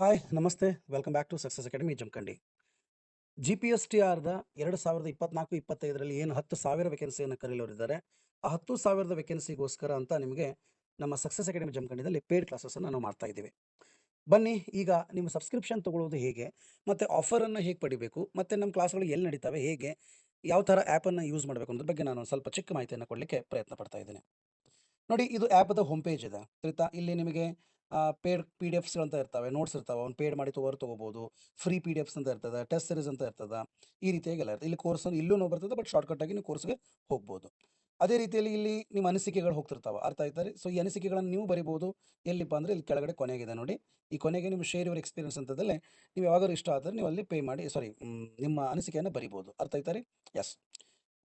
Hi ನಮಸ್ತೆ. Welcome back to success academy Jamkhandi G P S T ಆರ್ದ ಎರಡು ಸಾವಿರದ ಇಪ್ಪತ್ನಾಲ್ಕು, ಇಪ್ಪತ್ತೈದರಲ್ಲಿ ಏನು ಹತ್ತು ಸಾವಿರ ವೇಕೆನ್ಸಿಯನ್ನು ಕರೀಲೋರಿದ್ದಾರೆ ಆ ಹತ್ತು ಸಾವಿರದ ವೇಕೆನ್ಸಿಗೋಸ್ಕರ ಅಂತ ನಿಮಗೆ ನಮ್ಮ ಸಕ್ಸಸ್ ಅಕಾಡೆಮಿ ಜಮಖಂಡಿದಲ್ಲಿ ಪೇಡ್ ಕ್ಲಾಸಸ್ಸನ್ನು ನಾವು ಮಾಡ್ತಾ ಇದ್ದೀವಿ. ಬನ್ನಿ, ಈಗ ನಿಮ್ಮ ಸಬ್ಸ್ಕ್ರಿಪ್ಷನ್ ತೊಗೊಳ್ಳೋದು ಹೇಗೆ, ಮತ್ತು ಆಫರನ್ನು ಹೇಗೆ ಪಡಿಬೇಕು, ಮತ್ತು ನಮ್ಮ ಕ್ಲಾಸ್ಗಳು ಎಲ್ಲಿ ನಡೀತವೆ, ಹೇಗೆ, ಯಾವ ಥರ ಆ್ಯಪನ್ನು ಯೂಸ್ ಮಾಡಬೇಕು ಅನ್ನೋದ್ರ ಬಗ್ಗೆ ನಾನು ಸ್ವಲ್ಪ ಚಿಕ್ಕ ಮಾಹಿತಿಯನ್ನು ಕೊಡಲಿಕ್ಕೆ ಪ್ರಯತ್ನ ಪಡ್ತಾ ಇದ್ದೀನಿ. ನೋಡಿ, ಇದು ಆ್ಯಪದ ಹೋಮ್ ಪೇಜ್ ಇದೆ. ಆಯ್ತಾ ಇಲ್ಲಿ ನಿಮಗೆ ಪೇಡ್ ಪಿ ಡಿ ಎಫ್ಸ್ ಅಂತ ಇರ್ತವೆ, ನೋಟ್ಸ್ ಇರ್ತವೆ, ಅವ್ನು ಪೇಡ್ ಮಾಡಿ ತಗೋರು ತೊಗೋಬೋದು, ಫ್ರೀ ಪಿ ಡಿ ಎಫ್ಸ್ ಅಂತ ಇರ್ತದೆ, ಟೆಸ್ಟ್ ಸೀರೀಸ್ ಅಂತ ಇರ್ತದೆ, ಈ ರೀತಿಯಾಗೆಲ್ಲ ಇರ್ತದೆ. ಇಲ್ಲಿ ಕೋರ್ಸ್ ಇಲ್ಲೂ ನೋ ಬರ್ತದೆ, ಬಟ್ ಶಾರ್ಟ್ಕಟ್ ಆಗಿ ನೀವು ಕೋರ್ಸ್ಗೆ ಹೋಗ್ಬೋದು. ಅದೇ ರೀತಿಯಲ್ಲಿ ಇಲ್ಲಿ ನಿಮ್ಮ ಅನಿಸಿಕೆಗಳು ಹೋಗ್ತಿರ್ತಾವೆ, ಅರ್ಥ ಆಯ್ತಾರೆ ಸೊ ಈ ಅನಿಸಿಕೆಗಳನ್ನು ನೀವು ಬರಿಬೋದು, ಎಲ್ಲಿಪ್ಪ ಅಂದರೆ ಇಲ್ಲಿ ಕೆಳಗಡೆ ಕೊನೆಗಿದೆ ನೋಡಿ. ಈ ಕೊನೆಗೆ ನಿಮ್ಮ ಶೇರ್ ಯುವರ್ ಎಕ್ಸ್ಪೀರಿಯನ್ಸ್ ಅಂತದಲ್ಲೇ ನೀವು ಯಾವಾಗಲೂ ಇಷ್ಟ ಆದರೆ ನೀವು ಅಲ್ಲಿ ಪೇ ಮಾಡಿ ಸಾರಿ ನಿಮ್ಮ ಅನಿಸಿಕೆಯನ್ನು ಬರಿಬೋದು. ಅರ್ಥ ಆಯ್ತಾರೆ ಎಸ್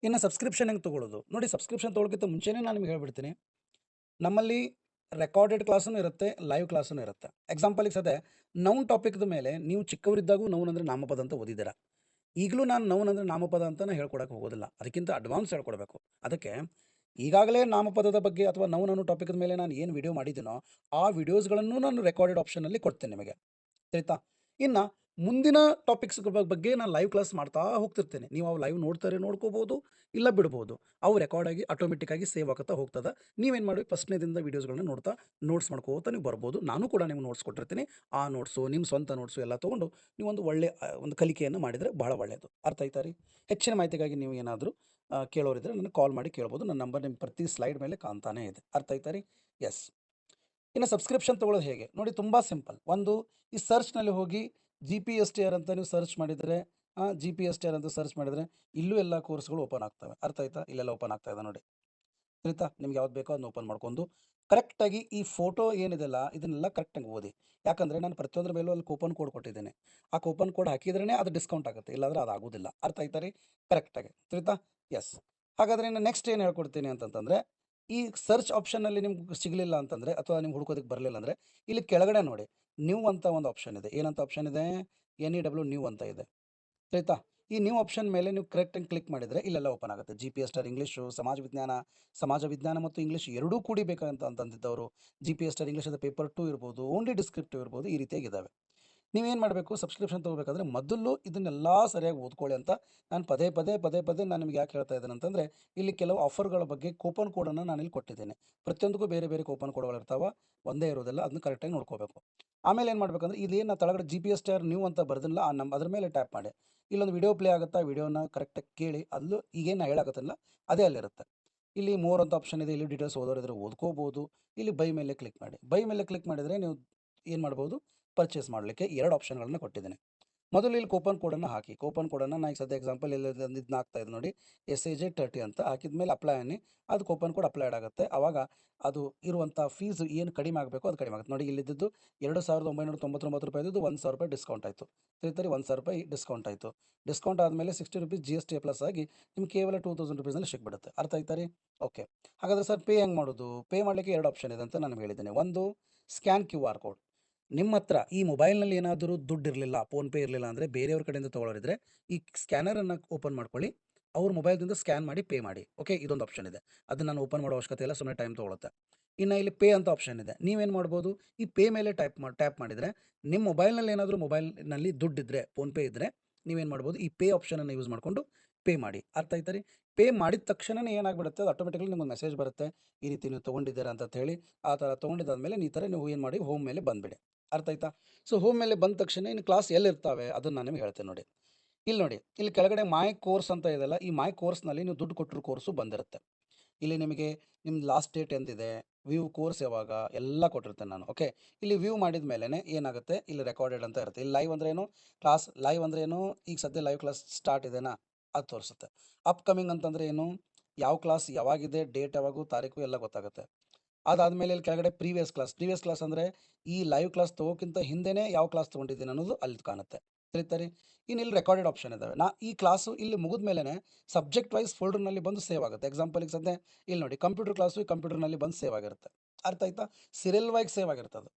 ಇನ್ನು ಸಬ್ಸ್ಕ್ರಿಪ್ಷನ್ ಹೆಂಗೆ ತೊಗೊಳ್ಳೋದು ನೋಡಿ ಸಬ್ಸ್ಕ್ರಿಪ್ಷನ್ ತೊಗೊಳಕ್ಕಿಂತ ಮುಂಚೆನೇ ನಾನು ನಿಮ್ಗೆ ಹೇಳ್ಬಿಡ್ತೀನಿ. ನಮ್ಮಲ್ಲಿ ರೆಕಾರ್ಡೆಡ್ ಕ್ಲಾಸೂ ಇರುತ್ತೆ ಲೈವ್ ಕ್ಲಾಸೂ ಇರುತ್ತೆ. ಎಕ್ಸಾಂಪಲಿಗೆ ಸದೇ ನೌನ್ ಟಾಪಿಕ್ದ ಮೇಲೆ ನೀವು ಚಿಕ್ಕವರಿದ್ದಾಗೂ ನೌನ್ ಅಂದರೆ ನಾಮಪದ ಅಂತ ಓದಿದ್ದೀರಾ? ಈಗಲೂ ನಾನು ನೌನ್ ಅಂದರೆ ನಾಮಪದ ಅಂತ ನಾನು ಹೇಳ್ಕೊಡಕ್ಕೆ ಹೋಗೋದಿಲ್ಲ. ಅದಕ್ಕಿಂತ ಅಡ್ವಾನ್ಸ್ ಹೇಳ್ಕೊಡ್ಬೇಕು. ಅದಕ್ಕೆ, ಈಗಾಗಲೇ ನಾಮಪದದ ಬಗ್ಗೆ ಅಥವಾ ನೌನ್ ಅನ್ನೋ ಟಾಪಿಕ್ದ ಮೇಲೆ ನಾನು ಏನು ವಿಡಿಯೋ ಮಾಡಿದ್ದೀನೋ, ಆ ವಿಡಿಯೋಸ್ಗಳನ್ನು ನಾನು ರೆಕಾರ್ಡೆಡ್ ಆಪ್ಷನಲ್ಲಿ ಕೊಡ್ತೇನೆ ನಿಮಗೆ. ಆಯ್ತಾ ಇನ್ನು ಮುಂದಿನ ಟಾಪಿಕ್ಸ್ ಬಗ್ಗೆ ನಾನು ಲೈವ್ ಕ್ಲಾಸ್ ಮಾಡ್ತಾ ಹೋಗ್ತಿರ್ತೇನೆ. ನೀವು ಅವು ಲೈವ್ ನೋಡ್ತಾರೆ ನೋಡ್ಕೋಬೋದು, ಇಲ್ಲ ಬಿಡ್ಬೋದು. ಅವು ರೆಕಾರ್ಡ್ ಆಗಿ ಆಟೋಮೆಟಿಕ್ ಆಗಿ ಸೇವ್ ಆಗುತ್ತಾ ಹೋಗ್ತದೆ. ನೀವೇನು ಮಾಡಿ ಫಸ್ಟ್ನೇದಿಂದ ವೀಡಿಯೋಸ್ಗಳನ್ನ ನೋಡ್ತಾ ನೋಟ್ಸ್ ಮಾಡ್ಕೋತಾ ನೀವು ಬರ್ಬೋದು. ನಾನು ಕೂಡ ನಿಮ್ಗೆ ನೋಟ್ಸ್ ಕೊಟ್ಟಿರ್ತೀನಿ. ಆ ನೋಟ್ಸು ನಿಮ್ಮ ಸ್ವಂತ ನೋಟ್ಸು ಎಲ್ಲ ತೊಗೊಂಡು ನೀವು ಒಂದು ಒಳ್ಳೆ ಒಂದು ಕಲಿಕೆಯನ್ನು ಮಾಡಿದರೆ ಬಹಳ ಒಳ್ಳೆಯದು ಅರ್ಥ ಆಯ್ತಾ ರೀ? ಹೆಚ್ಚಿನ ಮಾಹಿತಿಗಾಗಿ ನೀವು ಏನಾದರೂ ಕೇಳೋರಿದ್ರೆ ನನಗೆ ಕಾಲ್ ಮಾಡಿ ಕೇಳ್ಬೋದು. ನನ್ನ ನಂಬರ್ ನಿಮ್ಮ ಪ್ರತಿ ಸ್ಲೈಡ್ ಮೇಲೆ ಕಾಣ್ತಾನೇ ಇದೆ. ಅರ್ಥ ಆಯ್ತಾ ರೀ? ಎಸ್ ಇನ್ನು ಸಬ್ಸ್ಕ್ರಿಪ್ಷನ್ ತೊಗೊಳ್ಳೋದು ಹೇಗೆ? ನೋಡಿ ತುಂಬ ಸಿಂಪಲ್ ಒಂದು, ಈ ಸರ್ಚ್ನಲ್ಲಿ ಹೋಗಿ G P S T R ಅಂತ ನೀವು ಸರ್ಚ್ ಮಾಡಿದರೆ G P S T R ಅಂತ ಸರ್ಚ್ ಮಾಡಿದರೆ ಇಲ್ಲೂ ಎಲ್ಲ ಕೋರ್ಸ್ಗಳು ಓಪನ್ ಆಗ್ತವೆ. ಅರ್ಥ ಆಯ್ತಾ? ಇಲ್ಲೆಲ್ಲ ಓಪನ್ ಆಗ್ತಾ ಇದೆ ನೋಡಿ. ಸರಿತಾ ನಿಮ್ಗೆ ಯಾವ್ದು ಬೇಕೋ ಅದನ್ನ ಓಪನ್ ಮಾಡ್ಕೊಂಡು ಕರೆಕ್ಟಾಗಿ ಈ ಫೋಟೋ ಏನಿದೆಲ್ಲ ಇದನ್ನೆಲ್ಲ ಕರೆಕ್ಟಾಗಿ ಓದಿ. ಯಾಕಂದರೆ ನಾನು ಪ್ರತಿಯೊಂದರ ಮೇಲೂ ಅಲ್ಲಿ ಕೂಪನ್ ಕೋಡ್ ಕೊಟ್ಟಿದ್ದೇನೆ. ಆ ಕೂಪನ್ ಕೋಡ್ ಹಾಕಿದ್ರೇ ಅದು ಡಿಸ್ಕೌಂಟ್ ಆಗುತ್ತೆ. ಇಲ್ಲಾಂದ್ರೆ ಅದು ಆಗೋದಿಲ್ಲ. ಅರ್ಥ ಆಯ್ತಾ ರೀ? ಕರೆಕ್ಟಾಗಿ ತಿಳಿತಾ ಎಸ್ ಹಾಗಾದರೆ ಇನ್ನು ನೆಕ್ಸ್ಟ್ ಏನು ಹೇಳ್ಕೊಡ್ತೀನಿ ಅಂತಂತಂದರೆ ಈ ಸರ್ಚ್ ಆಪ್ಷನ್ನಲ್ಲಿ ನಿಮ್ಗೆ ಸಿಗಲಿಲ್ಲ ಅಂತಂದರೆ ಅಥವಾ ನಿಮ್ಗೆ ಹುಡ್ಕೋದಕ್ಕೆ ಬರಲಿಲ್ಲ ಅಂದರೆ, ಇಲ್ಲಿ ಕೆಳಗಡೆ ನೋಡಿ ನ್ಯೂ ಅಂತ ಒಂದು ಆಪ್ಷನ್ ಇದೆ. ಏನಂತ ಆಪ್ಷನ್ ಇದೆ? ಎನ್ ಇ ಡಬ್ಲ್ಯೂ ನ್ಯೂ ಅಂತ ಇದೆ. ಆಯ್ತಾ? ಈ ನ್ಯೂ ಆಪ್ಷನ್ ಮೇಲೆ ನೀವು ಕರೆಕ್ಟಾಗಿ ಕ್ಲಿಕ್ ಮಾಡಿದರೆ ಇಲ್ಲೆಲ್ಲ ಓಪನ್ ಆಗುತ್ತೆ. G P S T R English ಸಮಾಜ ವಿಜ್ಞಾನ ಸಮಾಜ ವಿಜ್ಞಾನ ಮತ್ತು ಇಂಗ್ಲೀಷ್ ಎರಡೂ ಕೂಡಿ ಬೇಕಂತ ಅಂತಂದಿದ್ದವರು G P S T R English paper two ಇರ್ಬೋದು ಓನ್ಲಿ ಡಿಸ್ಕ್ರಿಪ್ಟಿವ್ ಇರ್ಬೋದು, ಈ ರೀತಿಯಾಗಿದ್ದಾವೆ ನೀವೇನು ಮಾಡಬೇಕು? ಸಬ್ಸ್ಕ್ರಿಪ್ಷನ್ ತೊಗೋಬೇಕಾದ್ರೆ ಮೊದಲು ಇದನ್ನೆಲ್ಲ ಸರಿಯಾಗಿ ಓದ್ಕೊಳ್ಳಿ ಅಂತ ನಾನು ಪದೇ ಪದೇ ಪದೇ ಪದೇ ನಾನು ನಿಮ್ಗೆ ಯಾಕೆ ಹೇಳ್ತಾ ಇದ್ದೇನೆ ಅಂತಂದರೆ, ಇಲ್ಲಿ ಕೆಲವು ಆಫರ್ಗಳ ಬಗ್ಗೆ ಕೂಪನ್ ಕೋಡನ್ನು ನಾನು ಇಲ್ಲಿ ಕೊಟ್ಟಿದ್ದೇನೆ. ಪ್ರತಿಯೊಂದಕ್ಕೂ ಬೇರೆ ಬೇರೆ ಕೂಪನ್ ಕೋಡ್ಗಳು ಇರ್ತಾವೆ ಒಂದೇ ಇರೋದಿಲ್ಲ ಅದನ್ನ ಕರೆಕ್ಟಾಗಿ ನೋಡ್ಕೋಬೇಕು. ಆಮೇಲೆ ಏನು ಮಾಡಬೇಕಂದ್ರೆ ಇದೇನು ತಳಗಡೆ G P S T R new ಅಂತ ಬರ್ದಿಲ್ಲ ಆ ನಮ್ಮ ಅದ್ರ ಮೇಲೆ ಟ್ಯಾಪ್ ಮಾಡಿ. ಇಲ್ಲೊಂದು ವಿಡಿಯೋ ಪ್ಲೇ ಆಗುತ್ತಾ ವಿಡಿಯೋನ ಕರೆಕ್ಟಾಗಿ ಕೇಳಿ ಅಲ್ಲೂ ಈಗೇನು ಹೇಳಾಗತ್ತಲ್ಲ ಅದೇ ಅಲ್ಲಿರುತ್ತೆ. ಇಲ್ಲಿ ಮೋರ್ ಅಂತ ಆಪ್ಷನ್ ಇದೆ, ಇಲ್ಲಿ ಡೀಟೇಲ್ಸ್ ಓದೋರಿದ್ರೆ ಓದ್ಕೋಬೋದು. ಇಲ್ಲಿ ಬೈ ಮೇಲೆ ಕ್ಲಿಕ್ ಮಾಡಿ. ಬೈ ಮೇಲೆ ಕ್ಲಿಕ್ ಮಾಡಿದರೆ ನೀವು ಏನು ಮಾಡ್ಬೋದು? ಪರ್ಚೇಸ್ ಮಾಡಲಿಕ್ಕೆ ಎರಡು ಆಪ್ಷನ್ಗಳನ್ನು ಕೊಟ್ಟಿದ್ದೇನೆ. ಮೊದಲು ಇಲ್ಲಿ ಕೂಪನ್ ಕೋಡನ್ನು ಹಾಕಿ. ಕೂಪನ್ ಕೋಡನ್ನು ನಾನು ಸದ್ಯ ಎಕ್ಸಾಂಪಲ್ ಇಲ್ಲಿ ಇದನ್ನ ಹಾಕ್ತಾ ಇದೆ ನೋಡಿ. ಎಸ್ ಎ ಜೆ ತರ್ಟಿ ಅಂತ ಹಾಕಿದ ಮೇಲೆ ಅಪ್ಲೈ ಅನ್ನಿ. ಅದು ಕೂಪನ್ ಕೋಡ್ ಅಪ್ಲೈಡ್ ಆಗುತ್ತೆ. ಆವಾಗ ಅದು ಇರುವಂಥ ಫೀಸ್ ಏನು ಕಡಿಮೆ ಆಗಬೇಕು ಅದು ಕಡಿಮೆ ಆಗುತ್ತೆ. ನೋಡಿ ಇಲ್ಲಿದ್ದು ಎರಡು ಸಾವಿರದ ಒಂಬೈನೂರ ತೊಂಬತ್ತೊಂಬತ್ತು ರೂಪಾಯಿ ಇದ್ದು ಒಂದು ಸಾವಿರ ರೂಪಾಯಿ ಡಿಸ್ಕೌಂಟ್ ಆಯಿತು. ತಿರುತ್ತರಿ ಒಂದು ಸಾವಿರ ರೂಪಾಯಿ ಡಿಸ್ಕೌಂಟ್ ಆಯಿತು. ಡಿಸ್ಕೌಂಟ್ ಆದಮೇಲೆ sixty rupees G S T plus ಆಗಿ ನಿಮ್ಗೆ ಕೇವಲ ಟೂ ತೌಸಂಡ್ ರುಪೀಸ್ನಲ್ಲಿ ಸಿಕ್ಬಿಡುತ್ತೆ. ಅರ್ಥ ಆಯ್ತಾ ರೀ? ಓಕೆ ಹಾಗಾದರೆ ಸರ್ ಪೇ ಹೆಂಗೆ ಮಾಡೋದು? ಪೇ ಮಾಡಲಿಕ್ಕೆ ಎರಡು ಆಪ್ಷನ್ ಇದೆ ಅಂತ ನಾನು ಹೇಳಿದ್ದೇನೆ. ಒಂದು ಸ್ಕ್ಯಾನ್ ಕ್ಯೂ ಆರ್ ಕೋಡ್ ನಿಮ್ಮ ಹತ್ರ ಈ ಮೊಬೈಲ್ನಲ್ಲಿ ಏನಾದರೂ ದುಡ್ಡು ಇರಲಿಲ್ಲ ಫೋನ್ಪೇ ಇರಲಿಲ್ಲ ಅಂದರೆ ಬೇರೆಯವ್ರ ಕಡೆಯಿಂದ ತೊಗೊಳೋರಿದ್ರೆ ಈ ಸ್ಕ್ಯಾನರನ್ನು ಓಪನ್ ಮಾಡ್ಕೊಳ್ಳಿ, ಅವ್ರ ಮೊಬೈಲ್ದಿಂದ ಸ್ಕ್ಯಾನ್ ಮಾಡಿ ಪೇ ಮಾಡಿ, ಓಕೆ? ಇದೊಂದು ಆಪ್ಷನ್ ಇದೆ. ಅದನ್ನು ನಾನು ಓಪನ್ ಮಾಡೋ ಅವಶ್ಯಕತೆ ಇಲ್ಲ ಸುಮ್ಮನೆ ಟೈಮ್ ತೊಗೊಳುತ್ತೆ. ಇನ್ನು ಇಲ್ಲಿ ಪೇ ಅಂತ ಆಪ್ಷನ್ ಇದೆ. ನೀವೇನು ಮಾಡ್ಬೋದು? ಈ ಪೇ ಮೇಲೆ ಟೈಪ್ ಮಾಡಿ ಟ್ಯಾಪ್ ಮಾಡಿದರೆ ನಿಮ್ಮ ಮೊಬೈಲ್ನಲ್ಲಿ ಏನಾದರೂ ಮೊಬೈಲ್ನಲ್ಲಿ ದುಡ್ಡಿದ್ದರೆ ಫೋನ್ಪೇ ಇದ್ದರೆ ನೀವೇನು ಮಾಡ್ಬೋದು? ಈ ಪೇ ಆಪ್ಷನನ್ನು ಯೂಸ್ ಮಾಡಿಕೊಂಡು ಪೇ ಮಾಡಿ. ಅರ್ಥ ಆಯ್ತಾ ರೀ? ಪೇ ಮಾಡಿದ ತಕ್ಷಣವೇ ಏನಾಗ್ಬಿಡುತ್ತೆ? ಅದು ಆಟೋಮೆಟಿಕ್ಲಿ ನಿಮಗೆ ಮೆಸೇಜ್ ಬರುತ್ತೆ. ಈ ರೀತಿ ನೀವು ತೊಗೊಂಡಿದ್ದೀರಾ ಅಂತ ಹೇಳಿ, ಆ ಥರ ತೊಗೊಂಡಿದ್ದಾದ್ಮೇಲೆ ಈ ಥರ ನೀವು ಏನು ಮಾಡಿ? ಹೋಮ್ ಮೇಲೆ ಬಂದುಬಿಡಿ. ಅರ್ಥ ಆಯ್ತಾ? ಸೊ ಹೋಮ್ ಮೇಲೆ ಬಂದ ತಕ್ಷಣ ಇನ್ನು ಕ್ಲಾಸ್ ಎಲ್ಲಿರ್ತಾವೆ? ಅದನ್ನು ನಾನು ನಿಮ್ಗೆ ಹೇಳ್ತೇನೆ ನೋಡಿ. ಇಲ್ಲಿ ನೋಡಿ, ಇಲ್ಲಿ ಕೆಳಗಡೆ ಮೈ ಕೋರ್ಸ್ ಅಂತ ಇದೆಯಲ್ಲ, ಈ ಮೈ ಕೋರ್ಸ್ನಲ್ಲಿ ನೀವು ದುಡ್ಡು ಕೊಟ್ಟಿರೋ ಕೋರ್ಸು ಬಂದಿರುತ್ತೆ. ಇಲ್ಲಿ ನಿಮಗೆ ನಿಮ್ಮ ಲಾಸ್ಟ್ ಡೇಟ್ ಎಂದಿದೆ ವ್ಯೂ ಕೋರ್ಸ್ ಯಾವಾಗ, ಎಲ್ಲ ಕೊಟ್ಟಿರ್ತೇನೆ ನಾನು ಓಕೆ ಇಲ್ಲಿ ವ್ಯೂ ಮಾಡಿದ ಮೇಲೆ ಏನಾಗುತ್ತೆ? ಇಲ್ಲಿ ರೆಕಾರ್ಡೆಡ್ ಅಂತ ಇರುತ್ತೆ. ಇಲ್ಲಿ ಲೈವ್ ಅಂದ್ರೆ ಏನು? ಕ್ಲಾಸ್ ಲೈವ್ ಅಂದ್ರೆ ಏನು? ಈಗ ಸದ್ಯ ಲೈವ್ ಕ್ಲಾಸ್ ಸ್ಟಾರ್ಟ್ ಇದೆನಾ? ಅದು ತೋರಿಸುತ್ತೆ. ಅಪ್ಕಮಿಂಗ್ ಅಂತಂದ್ರೆ ಏನು? ಯಾವ ಕ್ಲಾಸ್ ಯಾವಾಗಿದೆ ಡೇಟ್ ಯಾವಾಗೂ, ತಾರೀಕು ಎಲ್ಲ ಗೊತ್ತಾಗುತ್ತೆ. ಅದಾದಮೇಲೆ ಇಲ್ಲಿ ಕೆಳಗಡೆ ಪ್ರೀವಿಯಸ್ ಕ್ಲಾಸ್ ಪ್ರೀವಿಯಸ್ ಕ್ಲಾಸ್ ಅಂದರೆ ಈ ಲೈವ್ ಕ್ಲಾಸ್ ತಗೋಕ್ಕಿಂತ ಹಿಂದೆನೇ ಯಾವ ಕ್ಲಾಸ್ ತೊಗೊಂಡಿದ್ದೀನಿ ಅನ್ನೋದು ಅಲ್ಲಿ ಕಾಣುತ್ತೆ. ತಿಳಿತಾರೆ ಇನ್ನು ಇಲ್ಲಿ ರೆಕಾರ್ಡೆಡ್ ಆಪ್ಷನ್ ಇದಾವೆ. ನಾ ಈ ಕ್ಲಾಸು ಇಲ್ಲಿ ಮುಗಿದ ಮೇಲೆ ಸಬ್ಜೆಕ್ಟ್ ವೈಸ್ ಫೋಲ್ಡರ್ನಲ್ಲಿ ಬಂದು ಸೇವ್ ಆಗುತ್ತೆ. ಎಕ್ಸಾಂಪಲಿಗೆ ಸದ್ಯ, ಇಲ್ಲಿ ನೋಡಿ ಕಂಪ್ಯೂಟರ್ ಕ್ಲಾಸು ಕಂಪ್ಯೂಟರ್ನಲ್ಲಿ ಬಂದು ಸೇವ್ ಆಗಿರುತ್ತೆ. ಅರ್ಥ ಆಯ್ತಾ? ಸೀರಿಯಲ್ ವೈಸ್ ಸೇವ್ ಆಗಿರ್ತದೆ.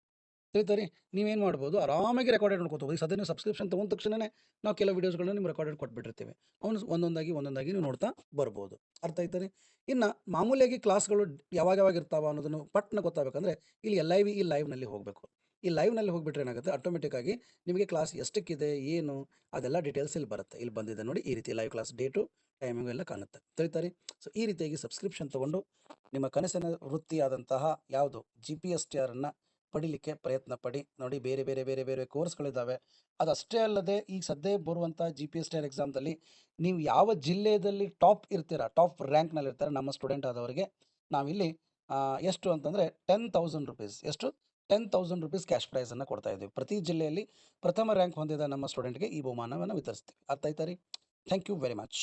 ತಿಳಿತಾರೆ ನೀವೇನು ಮಾಡ್ಬೋದು? ಆರಾಮಾಗಿ ರೆಕಾರ್ಡೆಡ್ ನೋಡ್ಕೋಬೋದು ಸದ್ಯ ನೀವು ಸಬ್ಸ್ಕ್ರಿಪ್ಷನ್ ತೊಗೊಂಡ ತಕ್ಷಣನೇ ನಾವು ಕೆಲವು ವೀಡಿಯೋಸ್ಗಳನ್ನ ನಿಮ್ಗೆ ರೆಕಾರ್ಡೆಡ್ ಕೊಟ್ಬಿಟ್ಟಿರ್ತೀವಿ. ಅವನು ಒಂದೊಂದಾಗಿ ಒಂದೊಂದಾಗಿ ನೀವು ನೋಡ್ತಾ ಬರ್ಬೋದು. ಅರ್ಥ ಆಯ್ತಾರೆ ಇನ್ನು ಮಾಮೂಲಿಯಾಗಿ ಕ್ಲಾಸ್ಗಳು ಯಾವಾಗ ಯಾವಾಗ ಇರ್ತಾವ ಅನ್ನೋದನ್ನು ಪಟ್ನ ಗೊತ್ತಾಗಬೇಕಂದ್ರೆ ಇಲ್ಲಿ ಎಲ್ ಐ ವಿ ಈ ಲೈವ್ನಲ್ಲಿ ಹೋಗಬೇಕು. ಈ ಲೈವ್ನಲ್ಲಿ ಹೋಗ್ಬಿಟ್ರೆ ಏನಾಗುತ್ತೆ? ಆಟೋಮೆಟಿಕ್ಕಾಗಿ ನಿಮಗೆ ಕ್ಲಾಸ್ ಎಷ್ಟಕ್ಕಿದೆ, ಏನು, ಅದೆಲ್ಲ ಡೀಟೇಲ್ಸ್ ಇಲ್ಲಿ ಬರುತ್ತೆ. ಇಲ್ಲಿ ಬಂದಿದೆ ನೋಡಿ, ಈ ರೀತಿ ಲೈವ್ ಕ್ಲಾಸ್ ಡೇಟು ಟೈಮಿಂಗು ಎಲ್ಲ ಕಾಣುತ್ತೆ. ತಿಳಿತಾರೆ ಸೊ ಈ ರೀತಿಯಾಗಿ ಸಬ್ಸ್ಕ್ರಿಪ್ಷನ್ ತೊಗೊಂಡು ನಿಮ್ಮ ಕನಸಿನ ವೃತ್ತಿಯಾದಂತಹ ಯಾವುದು? ಜಿ ಪಿ ಎಸ್ ಟಿ ಆರನ್ನು ಪಡಿಲಿಕ್ಕೆ ಪ್ರಯತ್ನ ಪಡಿ. ನೋಡಿ ಬೇರೆ ಬೇರೆ ಬೇರೆ ಬೇರೆ ಕೋರ್ಸ್ಗಳಿದ್ದಾವೆ ಅದಷ್ಟೇ ಅಲ್ಲದೆ ಈಗ ಸದ್ಯ ಬರುವಂಥ G P S T R ಎಕ್ಸಾಮ್ದಲ್ಲಿ ನೀವು ಯಾವ ಜಿಲ್ಲೆಯಲ್ಲಿ ಟಾಪ್ ಇರ್ತೀರಾ ಟಾಪ್ ರ್ಯಾಂಕ್ನಲ್ಲಿ ಇರ್ತಾರೆ ನಮ್ಮ ಸ್ಟೂಡೆಂಟ್ ಆದವರಿಗೆ, ನಾವಿಲ್ಲಿ ಎಷ್ಟು ಅಂತಂದರೆ ಟೆನ್ ತೌಸಂಡ್ ರುಪೀಸ್ ಎಷ್ಟು? ಟೆನ್ ತೌಸಂಡ್ ರುಪೀಸ್ ಕ್ಯಾಶ್ ಪ್ರೈಸನ್ನು ಕೊಡ್ತಾ ಇದ್ದೀವಿ. ಪ್ರತಿ ಜಿಲ್ಲೆಯಲ್ಲಿ ಪ್ರಥಮ ರ್ಯಾಂಕ್ ಹೊಂದಿದ ನಮ್ಮ ಸ್ಟೂಡೆಂಟ್ಗೆ ಈ ಬಹುಮಾನವನ್ನು ವಿತರಿಸ್ತೀವಿ. ಅರ್ಥ ಥ್ಯಾಂಕ್ ಯು ವೆರಿ ಮಚ್